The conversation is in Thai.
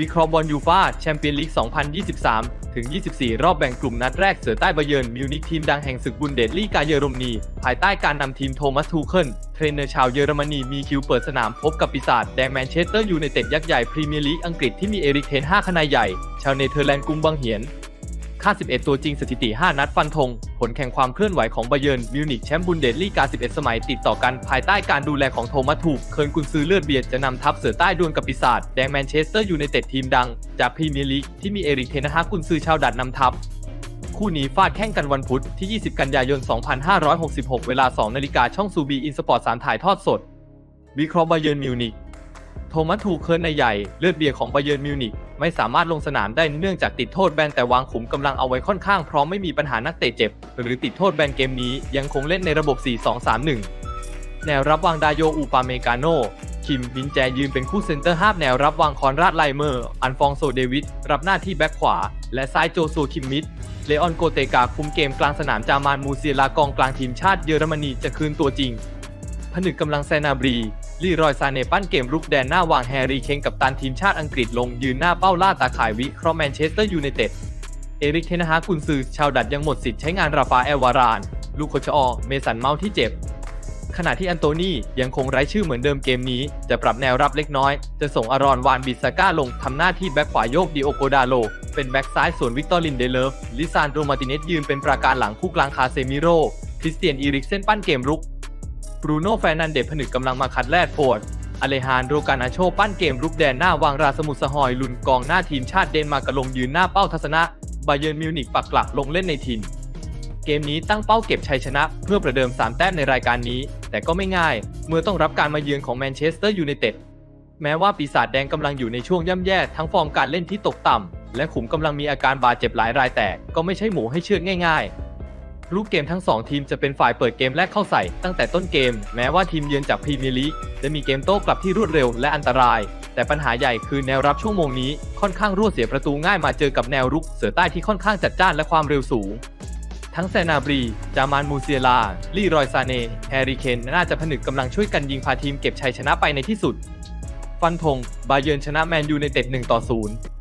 วิเคราะห์บอลยูฟาแชมเปี้ยนลีก 2023 ถึง 24 รอบแบ่งกลุ่มนัดแรกเสือใต้บาเยิร์นมิวนิกทีมดังแห่งศึกบุนเดสลีกาเยอรมนี ภายใต้การนำทีมโทมัสทูเคิลเทรนเนอร์ชาวเยอรมนีมีคิวเปิดสนามพบกับปีศาจแดงแมนเชสเตอร์ยูไนเต็ดยักษ์ใหญ่พรีเมียร์ลีกอังกฤษที่มีเอริกเทน5คะแนนใหญ่ ชาวเนเธอร์แลนด์กุมบังเหียน ค่า 11 ตัวจริงสถิติ 5 นัดฟันธง ผลแข่งความเคลื่อนไหวของบเยิร์นมิวนิกแชมป์บุนเดสลีกา 11 สมัยติดต่อกันภายใต้การดูแลของโทมัสทูก เคิร์นกุนซือเลือดเบียดจะนำทัพเสือใต้ดวลกับปีศาจแดงแมนเชสเตอร์ยูไนเต็ดทีมดัง จากพรีเมียร์ลีกที่มีเอริกเทนฮากกุนซือชาวดัตนำทัพคู่นี้ฟาดแข่งกันวันพุธที่ 20 กันยายน 2566 เวลา 2 นาฬิกาช่องซูบีอินสปอร์ต3ถ่ายทอดสดวิเคราะห์บเยิร์นมิวนิกโทมัสทูเคิร์นในใหญ่เลือดเบียร์ของบเยิร์นมิวนิก ไม่สามารถลงสนามได้เนื่องจากติดโทษแบนแต่วางขุมกำลังเอาไว้ค่อนข้างพร้อมไม่มีปัญหานักเตะเจ็บ หรือติดโทษแบนเกมนี้ยังคงเล่นในระบบ 4-2-3-1 แนวรับวางดาโยอูปาเมกาโนคิมบินแจยืนเป็นคู่เซนเตอร์ฮาบแนวรับวางคอนราดไลเมอร์ อันฟองโซเดวิดรับหน้าที่แบ็คขวา และซ้ายโจโซคิมมิดเลออนโกเตกาคุมเกมกลางสนามจามานมูเซียลากองกลางทีมชาติเยอรมนีจะคืนตัวจริง ผนึกกำลังแซนาบรี ลีรอยซาเนปั้นเกมรุกแดนหน้าวางแฮร์รี่เคนกับตันทีมชาติอังกฤษลงยืนหน้าเป้าล่าตาข่ายวิเคราะห์แมนเชสเตอร์ยูไนเต็ด เอริกเทนฮากุนซือชาวดัตยังหมดสิทธิ์ใช้งานราฟาเอลวาราน ลูกโคชออเมสันเมาที่เจ็บ ขณะที่อันโตนี่ยังคงไร้ชื่อเหมือนเดิมเกมนี้ จะปรับแนวรับเล็กน้อย จะส่งอารอนวานบิสก้าลงทำหน้าที่แบ็คขวาโยกดิโอโกดาโล เป็นแบ็คซ้ายส่วนวิกตอรินเดเลฟลิซานโดมาติเนสยืนเป็นประการหลังคู่กลางคาเซมิโรคริสเตียนอีริกเซนปั้นเกมรุก บรูโน่แฟร์นันเดสผนึกกำลังมาคัดแรดโฟร์ดอเลฮานโดกานาโชปั้นเกมรุกแดนหน้าวางราสมุทรสหอยลุนกองหน้าทีมชาติเดนมาร์กลงยืนหน้าเป้าทัศนะบาเยิร์นมิวนิกปักหลักลงเล่นในถิ่นเกมนี้ตั้งเป้าเก็บชัยชนะ เพื่อประเดิม 3 แต้มในรายการนี้ แต่ก็ไม่ง่าย เมื่อต้องรับการมาเยือนของแมนเชสเตอร์ยูไนเต็ดแม้ว่าปีศาจแดงกำลังอยู่ในช่วงย่ำแย่ทั้งฟอร์มการเล่นที่ตกต่ำและขุมกำลังมีอาการบาดเจ็บหลายรายแต่ก็ไม่ใช่หมูให้เชื่อง่าย ๆ รูปเกมทั้ง 2 ทีมจะเป็นฝ่ายเปิดเกมแรกเข้าใส่ ตั้งแต่ต้นเกม แม้ว่าทีมเยือนจากพรีเมียร์ลีกจะมีเกมโต้กลับที่รวดเร็วและอันตราย แต่ปัญหาใหญ่คือแนวรับช่วงโมงนี้ค่อนข้างรั่วเสียประตูง่ายมาเจอกับแนวรุก เสือใต้ที่ค่อนข้างจัดจ้านและความเร็วสูง ทั้งแซนาบรี จามานมูเซียลา ลี่รอยซาเนแฮร์รี่เคนน่าจะผนึกกำลังช่วยกันยิงพาทีมเก็บชัยชนะไปในที่สุด ฟันธงบาเยิร์นชนะแมนยูในเต็ด1ต่อ0